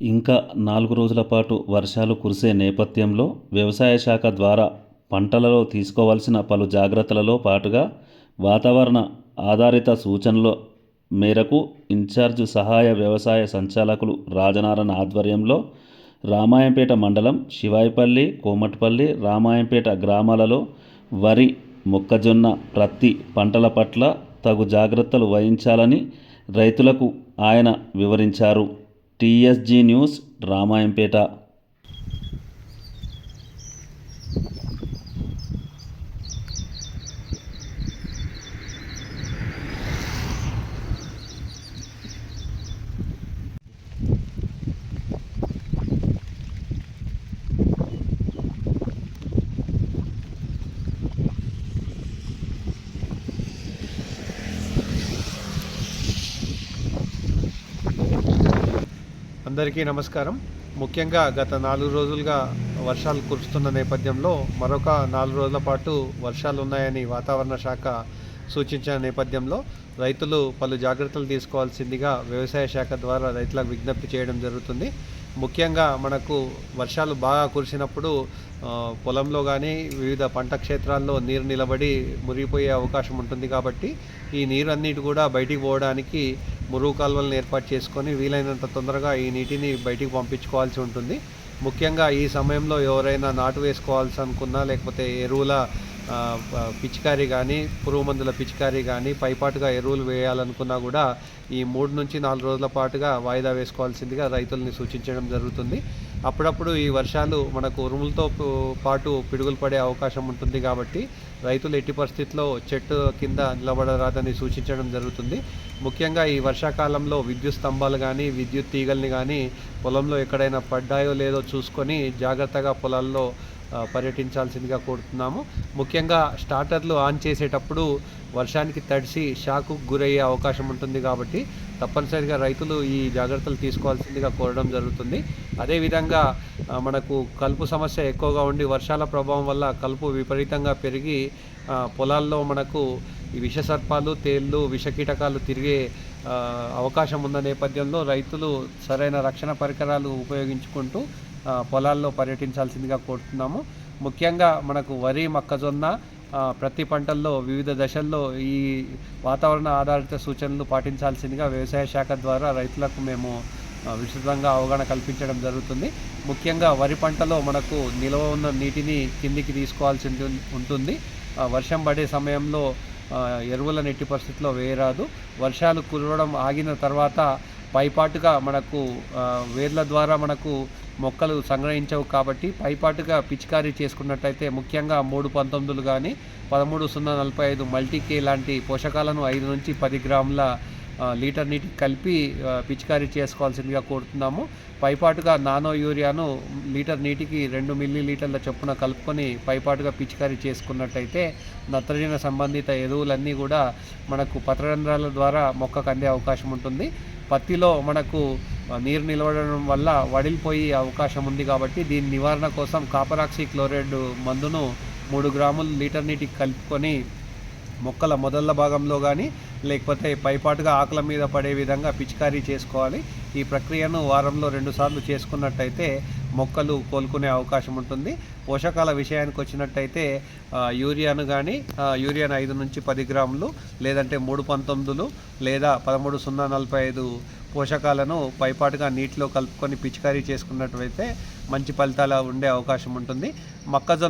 ఇంకా నాలుగు రోజుల పాటు వర్షాలు కురిసే నేపథ్యంలో వ్యవసాయ శాఖ ద్వారా పంటలలో తీసుకోవాల్సిన పలు జాగ్రత్తలలో పాటుగా వాతావరణ ఆధారిత సూచనల మేరకు ఇన్ఛార్జ్ సహాయ వ్యవసాయ సంచాలకులు రాజనారాయణ ఆధ్వర్యంలో రామాయంపేట మండలం శివాయిపల్లి కోమటిపల్లి రామాయంపేట గ్రామాలలో వరి మొక్కజొన్న ప్రత్తి పంటల పట్ల తగు జాగ్రత్తలు వహించాలని రైతులకు ఆయన వివరించారు. TSG news Ramayampet. అందరికీ నమస్కారం. ముఖ్యంగా గత నాలుగు రోజులుగా వర్షాలు కురుస్తున్న నేపథ్యంలో మరొక నాలుగు రోజుల పాటు వర్షాలు ఉన్నాయని వాతావరణ శాఖ సూచించిన నేపథ్యంలో రైతులు పలు జాగ్రత్తలు తీసుకోవాల్సిందిగా వ్యవసాయ శాఖ ద్వారా రైతులకు విజ్ఞప్తి చేయడం జరుగుతుంది. ముఖ్యంగా మనకు వర్షాలు బాగా కురిసినప్పుడు పొలంలో కానీ వివిధ పంట క్షేత్రాల్లో నీరు నిలబడి మురిగిపోయే అవకాశం ఉంటుంది కాబట్టి ఈ నీరు అన్నిటి కూడా బయటికి పోవడానికి మురుగు కాలువలను ఏర్పాటు చేసుకొని వీలైనంత తొందరగా ఈ నీటిని బయటికి పంపించుకోవాల్సి ఉంటుంది. ముఖ్యంగా ఈ సమయంలో ఎవరైనా నాటు వేసుకోవాల్సి అనుకున్నా లేకపోతే ఎరువుల పిచికారీ కానీ పురుగు మందుల పిచికారీ కానీ పైపాటుగా ఎరువులు వేయాలనుకున్నా కూడా ఈ మూడు నుంచి నాలుగు రోజుల పాటుగా వాయిదా వేసుకోవాల్సిందిగా రైతుల్ని సూచించడం జరుగుతుంది. అప్పుడప్పుడు ఈ వర్షాలు మనకు ఉరుములతో పాటు పిడుగులు పడే అవకాశం ఉంటుంది కాబట్టి రైతులు ఎట్టి పరిస్థితుల్లో చెట్టు కింద నిలబడరాదని సూచించడం జరుగుతుంది. ముఖ్యంగా ఈ వర్షాకాలంలో విద్యుత్ స్తంభాలు కానీ విద్యుత్ తీగల్ని కానీ పొలంలో ఎక్కడైనా పడ్డాయో లేదో చూసుకొని జాగ్రత్తగా పొలాల్లో పర్యటించాల్సిందిగా కోరుతున్నాము. ముఖ్యంగా స్టార్టర్లు ఆన్ చేసేటప్పుడు వర్షానికి తడిసి షాకు గురయ్యే అవకాశం ఉంటుంది కాబట్టి తప్పనిసరిగా రైతులు ఈ జాగ్రత్తలు తీసుకోవాల్సిందిగా కోరడం జరుగుతుంది. అదేవిధంగా మనకు కలుపు సమస్య ఎక్కువగా ఉండి వర్షాల ప్రభావం వల్ల కలుపు విపరీతంగా పెరిగి పొలాల్లో మనకు ఈ విషసర్పాలు తేళ్ళు విషకీటకాలు తిరిగే అవకాశం ఉన్న నేపథ్యంలో రైతులు సరైన రక్షణ పరికరాలు ఉపయోగించుకుంటూ పొలాల్లో పర్యటించాల్సిందిగా కోరుతున్నాము. ముఖ్యంగా మనకు వరి మొక్కజొన్న ప్రతి పంటల్లో వివిధ దశల్లో ఈ వాతావరణ ఆధారిత సూచనలు పాటించాల్సిందిగా వ్యవసాయ శాఖ ద్వారా రైతులకు మేము విస్తృతంగా అవగాహన కల్పించడం జరుగుతుంది. ముఖ్యంగా వరి పంటలో మనకు నిల్వ ఉన్న నీటిని కిందికి తీసుకోవాల్సి ఉంటుంది- వర్షం పడే సమయంలో ఎరువుల ఎరువులను ఎట్టి వేయరాదు. వర్షాలు కురవడం ఆగిన తర్వాత పైపాటుగా మనకు వేర్ల ద్వారా మనకు మొక్కలు సంగ్రహించవు కాబట్టి పైపాటుగా పిచికారీ చేసుకున్నట్టయితే ముఖ్యంగా మూడు పంతొమ్మిదిలు కానీ పదమూడు సున్నా నలభై ఐదు మల్టీకే లాంటి పోషకాలను ఐదు నుంచి పది గ్రాముల లీటర్ నీటికి కలిపి పిచికారీ చేసుకోవాల్సిందిగా కోరుతున్నాము. పైపాటుగా నానో యూరియాను లీటర్ నీటికి రెండు మిల్లీ లీటర్ల చొప్పున కలుపుకొని పైపాటుగా పిచికారీ చేసుకున్నట్టయితే నత్రజన సంబంధిత ఎరువులన్నీ కూడా మనకు పత్రరంధ్రాల ద్వారా మొక్కకు అందే అవకాశం ఉంటుంది. పత్తిలో మనకు నీరు నిలవడం వల్ల వడిలిపోయే అవకాశం ఉంది కాబట్టి దీని నివారణ కోసం కాపరాక్సి క్లోరైడ్ మందును మూడు గ్రాములు లీటర్ నీటికి కలుపుకొని మొక్కల మొదళ్ళ భాగంలో కానీ లేకపోతే పైపాటుగా ఆకుల మీద పడే విధంగా పిచికారీ చేసుకోవాలి. ఈ ప్రక్రియను వారంలో రెండుసార్లు చేసుకున్నట్టయితే మొక్కలు కోలుకునే అవకాశం ఉంటుంది. పోషకాల విషయానికి వచ్చినట్టయితే యూరియాను కానీ యూరియాను ఐదు నుంచి పది గ్రాములు లేదంటే మూడు పంతొమ్మిదిలు లేదా పదమూడు సున్నా నలభై ఐదు పోషకాలను పైపాటుగా నీటిలో కలుపుకొని పిచికారీ చేసుకున్నట్టయితే మంచి ఫలితాలు ఉండే అవకాశం ఉంటుంది. మొక్కజొన్న